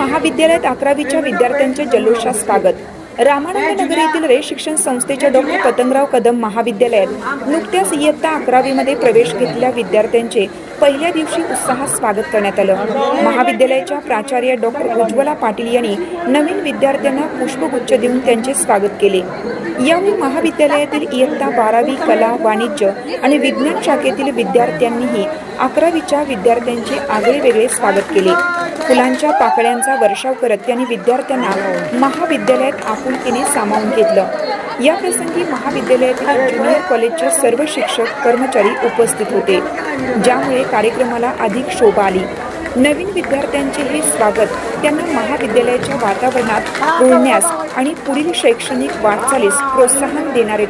महाविद्यालयात अकरावीच्या विद्यार्थ्यांचे जल्लोषास स्वागत. रामानंद नगर येथील रे शिक्षण संस्थेच्या डॉक्टर पतंगराव कदम महाविद्यालयात नुकत्याच इयत्ता अकरावीमध्ये प्रवेश घेतलेल्या विद्यार्थ्यांचे पहिल्या दिवशी उत्साहात स्वागत करण्यात आलं. महाविद्यालयाच्या प्राचार्य डॉक्टर उज्ज्वला पाटील यांनी नवीन विद्यार्थ्यांना पुष्पगुच्छ देऊन त्यांचे स्वागत केले. यावेळी महाविद्यालयातील इयत्ता बारावी कला वाणिज्य आणि विज्ञान शाखेतील विद्यार्थ्यांनीही अकरावीच्या विद्यार्थ्यांचे आगळे वेगळे स्वागत केले. फुलांच्या पाकळ्यांचा वर्षाव करत त्यांनी विद्यार्थ्यांना महाविद्यालयात आपुलकीने सामावून घेतलं. या प्रसंगी महाविद्यालयातील ज्युनियर कॉलेजचे सर्व शिक्षक कर्मचारी उपस्थित होते. ज्यामुळे कार्यक्रमाला अधिक शोभा आली. नवीन विद्यार्थ्यांचे हे स्वागत त्यांना महाविद्यालयाच्या वातावरणात रुळण्यास आणि पुढील शैक्षणिक वाटचालीस प्रोत्साहन देणारे